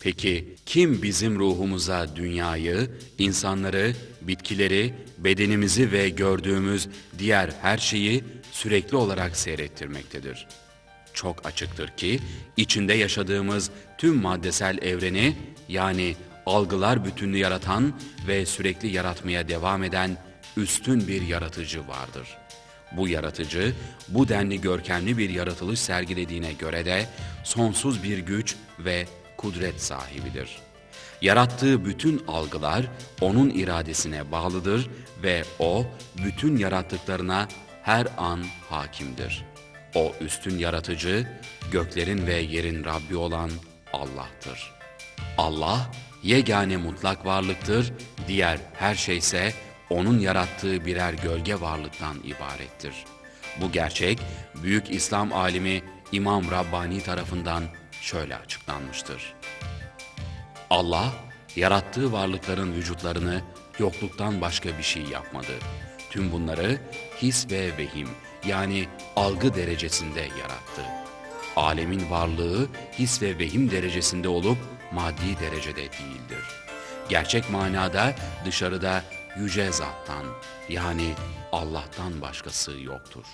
Peki kim bizim ruhumuza dünyayı, insanları, bitkileri, bedenimizi ve gördüğümüz diğer her şeyi sürekli olarak seyrettirmektedir? Çok açıktır ki içinde yaşadığımız tüm maddesel evreni yani algılar bütünlüğü yaratan ve sürekli yaratmaya devam eden üstün bir yaratıcı vardır. Bu yaratıcı, bu denli görkemli bir yaratılış sergilediğine göre de sonsuz bir güç ve kudret sahibidir. Yarattığı bütün algılar onun iradesine bağlıdır ve o bütün yarattıklarına her an hakimdir. O üstün yaratıcı, göklerin ve yerin Rabbi olan Allah'tır. Allah yegane mutlak varlıktır, diğer her şeyse onun yarattığı birer gölge varlıktan ibarettir. Bu gerçek büyük İslam alimi İmam Rabbani tarafından şöyle açıklanmıştır. Allah yarattığı varlıkların vücutlarını yokluktan başka bir şey yapmadı. Tüm bunları his ve vehim yani algı derecesinde yarattı. Alemin varlığı his ve vehim derecesinde olup maddi derecede değildir. Gerçek manada dışarıda yüce zattan yani Allah'tan başkası yoktur.